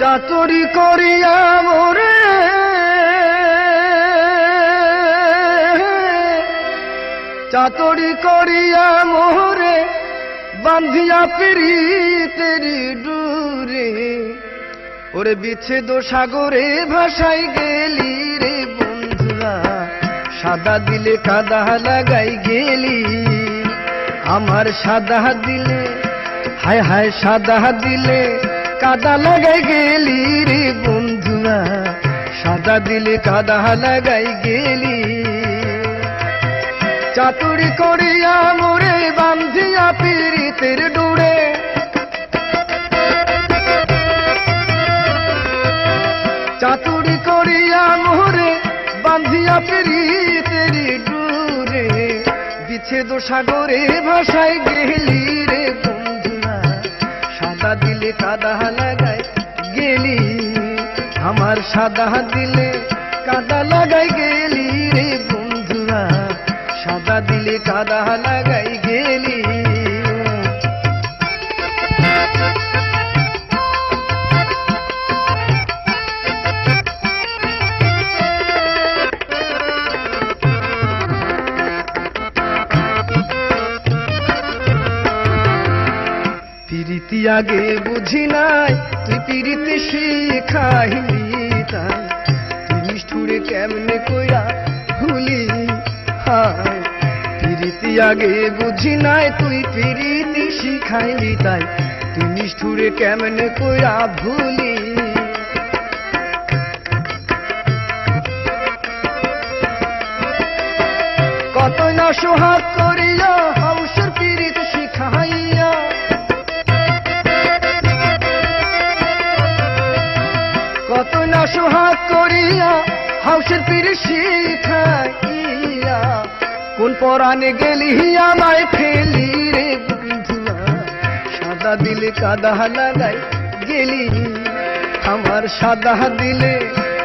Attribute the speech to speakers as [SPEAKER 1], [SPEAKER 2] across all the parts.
[SPEAKER 1] চাতুরি করিয়া মোরে। চাতুরি করিয়া মোরে বান্ধিয়া পিরিতেরি ডুরে। ওরে বিচ্ছেদ সাগরে ভাসাই গেলি রে বন্ধুরা, সাদা দিলে কাদা লাগাই গেলি। আমার সাদা দিলে, হায় হায় সাদা দিলে কাদা লাগাই গেলি রে বন্ধুরা সাদা দিলে কাদা লাগাই গেলি। চাতুরি করিয়া মোরে বান্ধিয়া পিরিতের ডুড়ে চাতুরি করিয়া মোরে বান্ধিয়া পিরিতেরি ডুরে, বিচ্ছেদ সাগরে ভাসাই গেলি রে সাদা দিলে কাদা লাগাই গেলি, আমার সাদা দিলে কাদা লাগাই গেলি রে বন্ধুরা। সাদা দিলে কাদা লাগাই পিরিতি আগে বুঝি নাই, তুই পিরিতি শিখাইলি তাই। তুই নিষ্ঠুরে কেমনে কইরা ভুলি হায়। পিরিতি আগে বুঝি নাই, তুই পিরিতি শিখাইলি তাই। তুই নিষ্ঠুরে কেমনে কইরা ভুলি কত না সোহাগ করিয়া হাউসের পীর শিখাইয়া, কোন পরাণে গেলি আমায় ফেলি রে বন্ধুয়া, সাদা দিলে কাদা লাগাই গেলি, আমার সাদা দিলে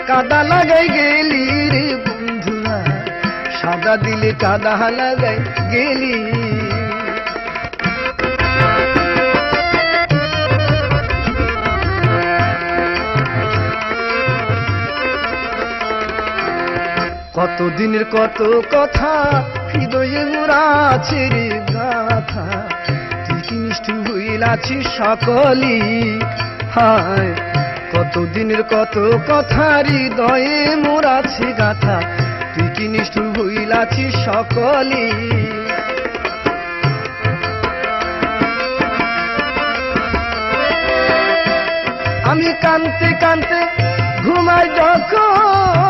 [SPEAKER 1] কাদা লাগাই গেলি রে বন্ধুয়া, সাদা দিলে কাদা লাগাই গেলি। কত দিনের কত কথা, হৃদয়ে মোরা ছেড়ে গাথা। তুই কি নিষ্ঠু হইলাছিস সকলি হায় কত দিনের কত কথা, হৃদয়ে মোরাছে গাথা। তুই কি নিষ্ঠু হইলাছিস সকলি আমি কানতে কানতে ঘুমাই যখন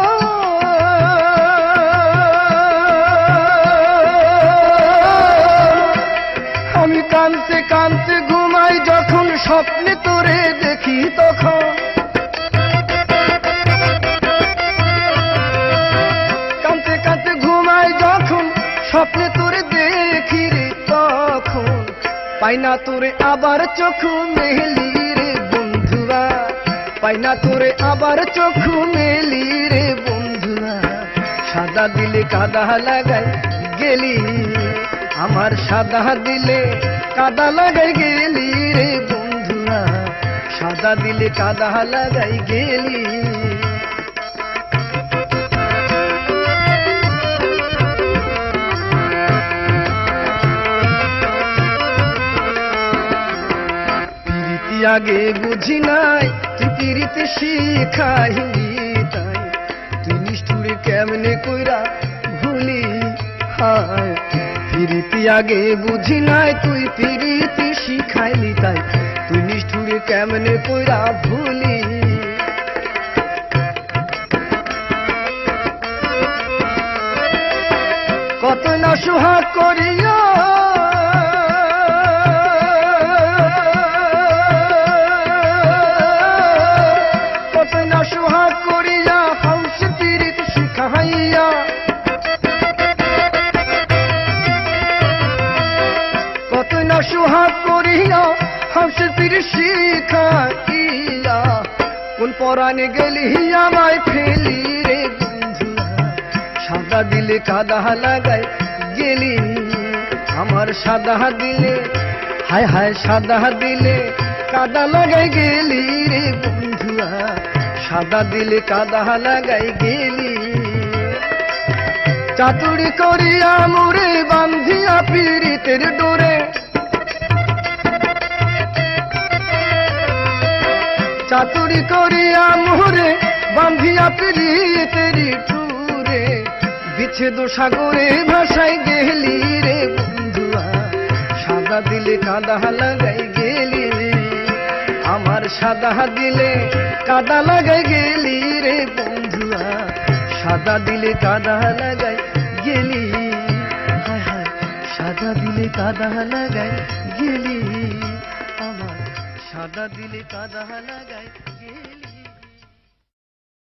[SPEAKER 1] পাই না তোরে আবার চোখ মেলি রে বন্ধুরা পাই না তোরে আবার চোখ মেলি রে বন্ধুরা। সাদা দিলে কাদা লাগাই গেলি আমার সাদা দিলে কাদা লাগাই গেলি রে বন্ধুরা। সাদা দিলে কাদা লাগাই গেলি আগে বুঝি নাই তুই পিরিতি শিখাইলি তাই তুই নিষ্ঠুরে কেমনে কইরা ভুলি হায়? পিরিতি আগে বুঝি নাই, তুই পিরিতি শিখাইলি তাই তুই নিষ্ঠুরে কেমনে কইরা ভুলি কত না সুহাগ করিয়া সুহাগ করিয়া হাউস পিরিত শিখাইয়া। কত না সুহাগ করিয়া হাউস পিরিত শিখাইয়া। কোন পরাণে গেলি আমায় ফেলি রে সাদা দিলে কাদা লাগাই গেলি। আমার সাদা দিলে, হায় হায় সাদা দিলে কাদা লাগাই গেলি রে সাদা দিলে কাদা লাগাই গেলি। চাতুরি করিয়া মুরে বান্ধিয়া পীড়িতের ডোরে। চাতুরি করিয়া মোহরে বান্ধিয়া পীড়িতের টুরে বিচ্ছেদ সাগরে ভাষায় গেলি রে বন্ধুয়া। সাদা দিলে কাদা লাগাই গেলি আমার সাদা দিলে কাদা লাগাই গেলি রে বন্ধুয়া। সাদা দিলে কাদা লাগাই গেলি। হায় হায়, সাদা দিলে কাদা লাগাই গেলি। আমার সাদা দিলে কাদা লাগাই